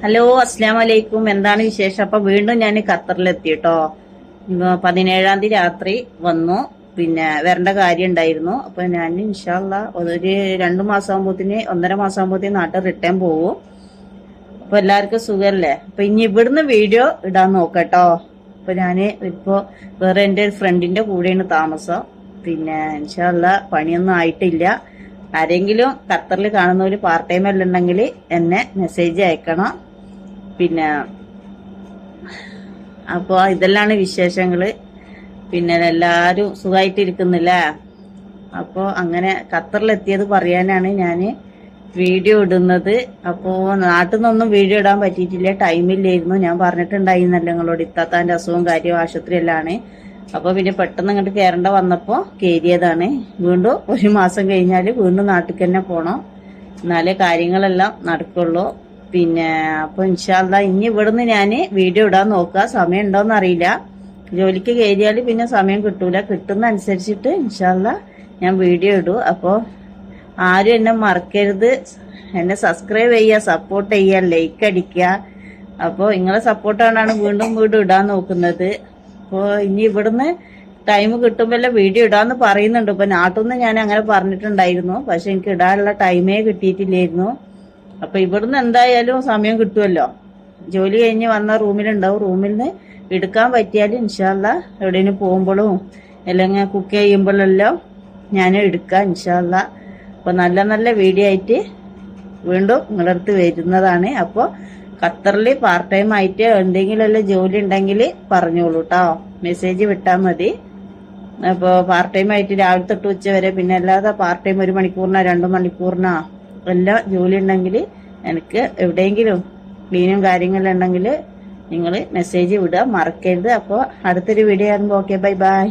Hello അസ്സാം വലൈക്കും എന്താണ് വിശേഷം? അപ്പൊ വീണ്ടും ഞാൻ ഖത്തറിലെത്തി കേട്ടോ പതിനേഴാം തീയതി രാത്രി വന്നു. പിന്നെ വരേണ്ട കാര്യം ഉണ്ടായിരുന്നു. അപ്പൊ ഞാൻ ഇൻഷാല്ല ഒരു രണ്ടു മാസം ആകുമ്പോത്തിന് ഒന്നര മാസം ആകുമ്പോത്തിന് നാട്ടിൽ റിട്ടേൺ പോവും. അപ്പൊ എല്ലാവർക്കും സുഖല്ലേ? അപ്പൊ ഇനി ഇവിടുന്ന് വീഡിയോ ഇടാൻ നോക്കട്ടോ. അപ്പൊ ഞാൻ ഇപ്പോ വേറെ എന്റെ ഒരു ഫ്രണ്ടിന്റെ കൂടെയാണ് താമസം. പിന്നെ ഇൻഷാല്ല പണിയൊന്നും ആയിട്ടില്ല. ആരെങ്കിലും ഖത്തറിൽ കാണുന്നവര് പാർട്ട് ടൈം അല്ലുണ്ടെങ്കിൽ എന്നെ മെസ്സേജ് അയക്കണം. പിന്നെ അപ്പൊ ഇതെല്ലാണ് വിശേഷങ്ങൾ പിന്നെ എല്ലാരും സുഖമായിട്ടിരിക്കുന്നില്ലേ അപ്പോ അങ്ങനെ ഖത്തറിലെത്തിയത് പറയാനാണ് ഞാൻ വീഡിയോ ഇടുന്നത്. അപ്പോ നാട്ടിൽ നിന്നൊന്നും വീഡിയോ ഇടാൻ പറ്റിയിട്ടില്ല. ടൈമില്ലായിരുന്നു ഞാൻ പറഞ്ഞിട്ടുണ്ടായിരുന്നല്ലോ നിങ്ങളോട് ഇത്താത്താന്റെ അസുഖം കാര്യം ആശുപത്രിയിലാണ് അപ്പൊ പിന്നെ പെട്ടെന്ന് ഇങ്ങോട്ട് കയറേണ്ട വന്നപ്പോ കയറിയതാണ് വീണ്ടും ഒരു മാസം കഴിഞ്ഞാൽ വീണ്ടും നാട്ടിൽ തന്നെ പോണം. എന്നാലേ കാര്യങ്ങളെല്ലാം നടക്കുള്ളൂ. പിന്നെ അപ്പൊ ഇൻഷാല്ല ഇനി ഇവിടുന്ന് ഞാൻ വീഡിയോ ഇടാൻ നോക്കുക. സമയം ഉണ്ടോന്ന് അറിയില്ല. ജോലിക്ക് കയറിയാൽ പിന്നെ സമയം കിട്ടൂല. കിട്ടുന്ന അനുസരിച്ചിട്ട് ഇൻഷാല്ല ഞാൻ വീഡിയോ ഇടൂ. അപ്പോ ആരും എന്നെ മറക്കരുത്. എന്നെ സബ്സ്ക്രൈബ് ചെയ്യുക സപ്പോർട്ട് ചെയ്യുക ലൈക്ക് അടിക്കുക. അപ്പോൾ നിങ്ങളെ സപ്പോർട്ടാണ് വീണ്ടും വീണ്ടും ഇടാൻ നോക്കുന്നത്. അപ്പോൾ ഇനി ഇവിടുന്ന് ടൈം കിട്ടുമ്പോഴല്ലേ വീഡിയോ ഇടാന്ന് പറയുന്നുണ്ട്. ഇപ്പൊ നാട്ടിൽ നിന്ന് ഞാൻ അങ്ങനെ പറഞ്ഞിട്ടുണ്ടായിരുന്നു. പക്ഷെ എനിക്ക് ഇടാനുള്ള ടൈമേ കിട്ടിയിട്ടില്ലായിരുന്നു. അപ്പൊ ഇവിടുന്ന് എന്തായാലും സമയം കിട്ടുമല്ലോ ജോലി കഴിഞ്ഞ് വന്ന റൂമിലുണ്ടാവും. റൂമിൽ നിന്ന് എടുക്കാൻ പറ്റിയാൽ ഇൻഷാല്ല എവിടെയും പോകുമ്പോഴും അല്ലെങ്കിൽ കുക്ക് ചെയ്യുമ്പോഴെല്ലാം ഞാൻ എടുക്കാം ഇൻഷാല്ല അപ്പൊ നല്ല നല്ല വീഡിയോ ആയിട്ട് വീണ്ടും നിങ്ങളുടെ അടുത്ത് വരുന്നതാണ്. അപ്പോൾ ഖത്തറിൽ പാർട്ട് ടൈം ആയിട്ട് എന്തെങ്കിലും ജോലി ഉണ്ടെങ്കിൽ പറഞ്ഞോളൂ കേട്ടോ മെസ്സേജ് വിട്ടാൽ മതി. അപ്പോൾ പാർട്ട് ടൈം ആയിട്ട് രാവിലെ തൊട്ട് ഉച്ച വരെ പിന്നെ അല്ലാതെ പാർട്ട് ടൈം ഒരു മണിക്കൂറിനോ രണ്ട് മണിക്കൂറിനോ എല്ലാം ജോലി ഉണ്ടെങ്കിൽ എനിക്ക് എവിടെയെങ്കിലും ക്ലീനും കാര്യങ്ങളും ഉണ്ടെങ്കിൽ നിങ്ങൾ മെസ്സേജ് വിടുക മറക്കരുത്. അപ്പോൾ അടുത്തൊരു വീഡിയോ ആകുമ്പോൾ ഓക്കെ ബൈ ബൈ